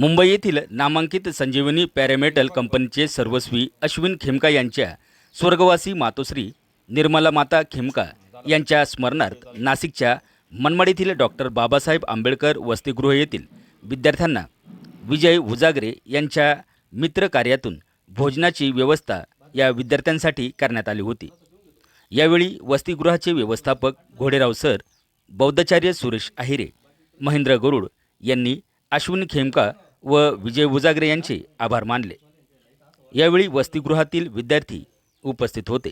मुंबई येथील नामांकित संजीवनी पॅरामेटल कंपनीचे सर्वस्वी अश्विन खेमका यांच्या स्वर्गवासी मातोश्री निर्मला माता खेमका यांच्या स्मरणार्थ नाशिकच्या मनमाड येथील डॉक्टर बाबासाहेब आंबेडकर वसतिगृह येथील विद्यार्थ्यांना विजय उजागरे यांच्या मित्रकार्यातून भोजनाची व्यवस्था या विद्यार्थ्यांसाठी करण्यात आली होती. यावेळी वसतिगृहाचे व्यवस्थापक घोडेराव सर बौद्धाचार्य सुरेश आहिरे महेंद्र गरुड यांनी अश्विन खेमका व विजय उजागरे यांचे आभार मानले. यावेळी वसतिगृहातील विद्यार्थी उपस्थित होते.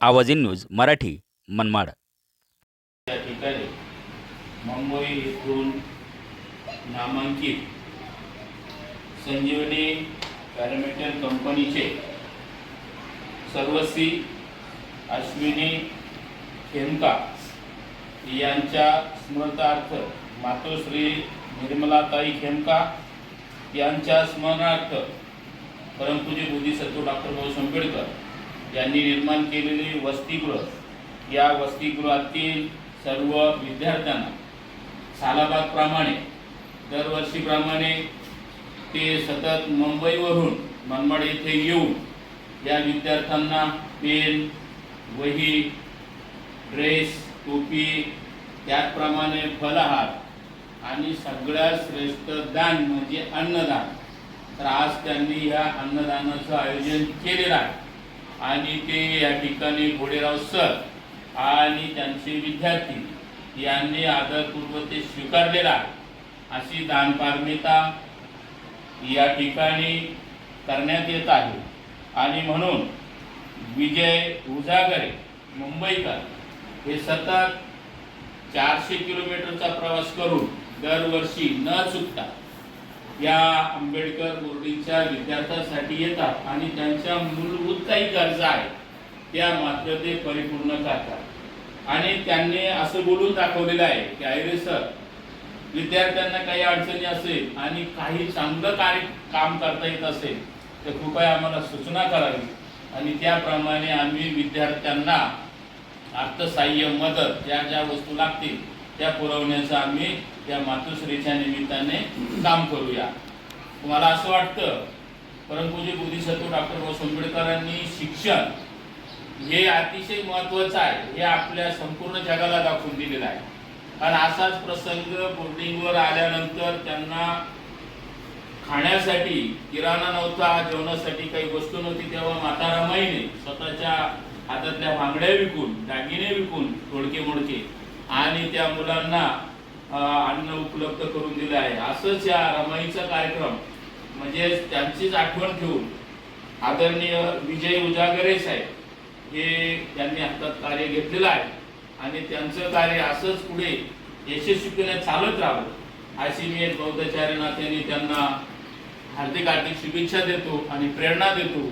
आवाज इन न्यूज मराठी मनमाड. या ठिकाणी मुंबई येथून नामांकित संजीवनी पॅरामेटल कंपनीचे सर्वस्वी अश्विनी खेमका यांच्या स्मृतार्थ मातोश्री निर्मलाताई खेमका यांच्या स्मरणार्थ परमपूज्य बोधिसत्व डॉक्टर भाऊ आंबेडकर यांनी निर्माण केलेले वसतिगृह या वसतिगृहातील सर्व विद्यार्थ्यांना सालाबादप्रमाणे दरवर्षीप्रमाणे ते सतत मुंबईवरून मनमाड येथे येऊन या विद्यार्थ्यांना पेन वही ड्रेस टोपी त्याचप्रमाणे फलहार आणि सगळ्यात श्रेष्ठ दान म्हणजे अन्नदान. तर आज त्यांनी या अन्नदानाचं आयोजन केलेलं आहे. आणि ते या ठिकाणी घोडेराव सर आणि त्यांचे विद्यार्थी यांनी आदरपूर्वक ते स्वीकारलेलं आहे. अशी दानपारमिता या ठिकाणी करण्यात येत आहे. आणि म्हणून विजय उजागरे मुंबईकर हे सतत चारशे किलोमीटरचा प्रवास करून दरवर्षी न चुकता या आंबेडकर बोर्डिंगच्या विद्यार्थ्यांसाठी येतात आणि त्यांच्या मूलभूत काही गरजा आहेत त्या मात्र ते परिपूर्ण करतात. आणि त्यांनी असं बोलून दाखवलेलं आहे की आयरे सर विद्यार्थ्यांना काही अडचणी असेल आणि काही चांगलं कार्य काम करता येत असेल तर कृपया आम्हाला सूचना करावी. आणि त्याप्रमाणे आम्ही विद्यार्थ्यांना अर्थसहाय्य मदत ज्या ज्या वस्तू लागतील त्या पुरवण्याचं आम्ही या मातोश्रीच्या निमित्ताने काम करूया. मला असं वाटतं परमपूज्य बोधिसत्व डॉक्टर बाबासाहेब आंबेडकरांनी शिक्षण हे अतिशय महत्वाचं आहे. हे आपल्या संपूर्ण जगाला दाखवून दिलेलं आहे. कारण असाच प्रसंग बोर्डिंगवर आल्यानंतर त्यांना खाण्यासाठी किराणा नव्हता जेवणासाठी काही वस्तू नव्हती तेव्हा माता रमाईने स्वतःच्या हातातल्या भांगड्या विकून दागिने विकून थोडके मोडके आणि त्या मुलांना अन्न उपलब्ध करून दिलं आहे. असंच या रमाईचा कार्यक्रम म्हणजे त्यांचीच आठवण ठेवून आदरणीय विजय उजागरे साहेब हे त्यांनी हातात कार्य घेतलेलं आहे आणि त्यांचं कार्य असंच पुढे यशस्वीपणे चालत राहावं अशी मी एक बौद्धाचार्य नात्याने त्यांना हार्दिक हार्दिक शुभेच्छा देतो आणि प्रेरणा देतो.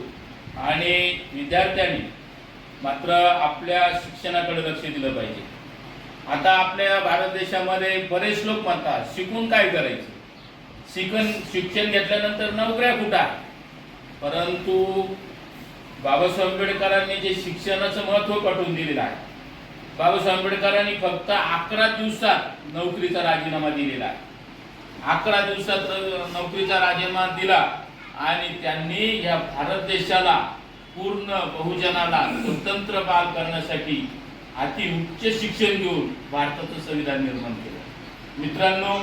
आणि विद्यार्थ्यांनी मात्र आपल्या शिक्षणाकडे लक्ष दिलं पाहिजे. आता आपल्या भारत देशामध्ये बरेच लोक म्हणतात शिकून काय करायचं? शिकून शिक्षण घेतल्यानंतर नोकऱ्या कुठं परंतु बाबासाहेब आंबेडकरांनी जे शिक्षणाचं महत्त्व पटवून दिलेलं आहे बाबासाहेब आंबेडकरांनी फक्त अकरा दिवसात नोकरीचा राजीनामा दिलेला आहे. अकरा दिवसात नोकरीचा राजीनामा दिला आणि त्यांनी या भारत देशाला पूर्ण बहुजनाला स्वतंत्र बाल करण्यासाठी अति उच्च शिक्षण घेऊन भारताचं संविधान निर्माण केलं. मित्रांनो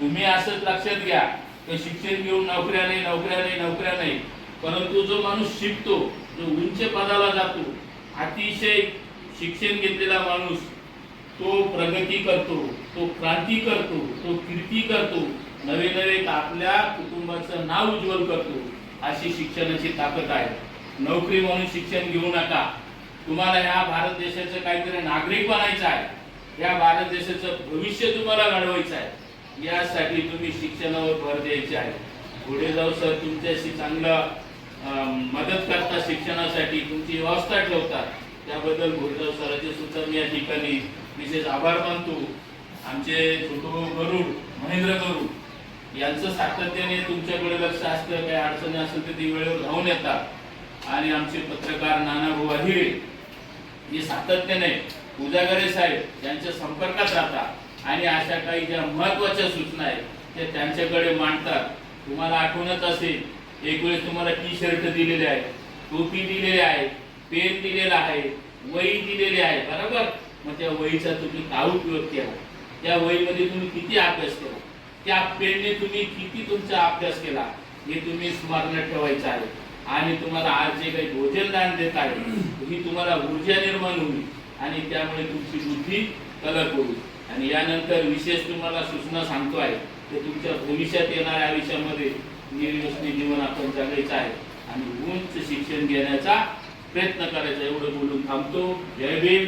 तुम्ही असंच लक्षात घ्या की शिक्षण घेऊन नोकऱ्या नाही नोकऱ्या नाही नोकऱ्या नाही. परंतु जो माणूस शिकतो जो उंच पदाला जातो अतिशय शिक्षण घेतलेला माणूस तो प्रगती करतो तो क्रांती करतो तो कीर्ती करतो नवे नवे आपल्या कुटुंबाचं नाव उज्ज्वल करतो अशी शिक्षणाची ताकद आहे. नोकरी म्हणून शिक्षण घेऊ नका. तुम्हाला ह्या भारत देशाचं काहीतरी नागरिक बनायचं आहे. या भारत देशाचं भविष्य तुम्हाला घडवायचं आहे. यासाठी तुम्ही शिक्षणावर भर द्यायचे आहे. पुढे जाऊ सर तुमच्याशी चांगलं मदत करतात शिक्षणासाठी तुमची व्यवस्था ठेवतात त्याबद्दल गुरुदेव सरांचे सुद्धा मी या ठिकाणी विशेष आभार मानतो. आमचे छोटू गरुड महेंद्र गरुड यांचं सातत्याने तुमच्याकडे लक्ष असतं. काही अडचणी असेल तर ती वेळेवर धावून येतात. आणि आमचे पत्रकार नानाभाऊ अहिरे जे सातत्याने उजागरे साहेब यांच्या संपर्कात राहतात आणि अशा काही ज्या महत्त्वाच्या सूचना आहेत ते त्यांच्याकडे मांडतात. तुम्हाला आठवणच असेल एक वेळेस तुम्हाला टी शर्ट दिलेले आहे टोपी दिलेली आहे पेन दिलेला आहे वही दिलेली आहे बरोबर? मग त्या वहीचा तुम्ही काय उपयोग केला? त्या वहीमध्ये तुम्ही किती अभ्यास केला? त्या पेनने तुम्ही किती तुमचा अभ्यास केला? हे तुम्ही स्मरणात ठेवायचं आहे. आणि तुम्हाला आज जे काही भोजनदान देत आहे ही तुम्हाला ऊर्जा निर्माण होईल आणि त्यामुळे तुमची बुद्धी कलर होईल. आणि यानंतर विशेष तुम्हाला सूचना सांगतो आहे की तुमच्या भविष्यात येणाऱ्या आयुष्यामध्ये निर्व्यसनी जीवन आपण जगायचं आहे. आणि उंच शिक्षण घेण्याचा प्रयत्न करायचा एवढं बोलून थांबतो. जय भीम.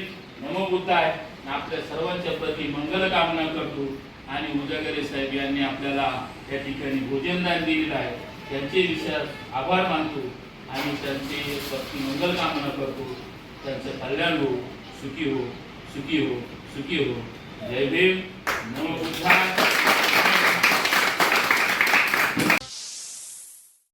नमो बुद्धाय. आपल्या सर्वांच्या प्रती मंगल कामना करतो. आणि उजागरे साहेब यांनी आपल्याला या ठिकाणी भोजनदान दिलेलं आहे. त्यांचे विचार आभार मानतो आणि त्यांचे प्रती मंगल कामना करतो. त्यांचं कल्याण हो सुखी हो सुखी हो सुखी हो. जय भीम.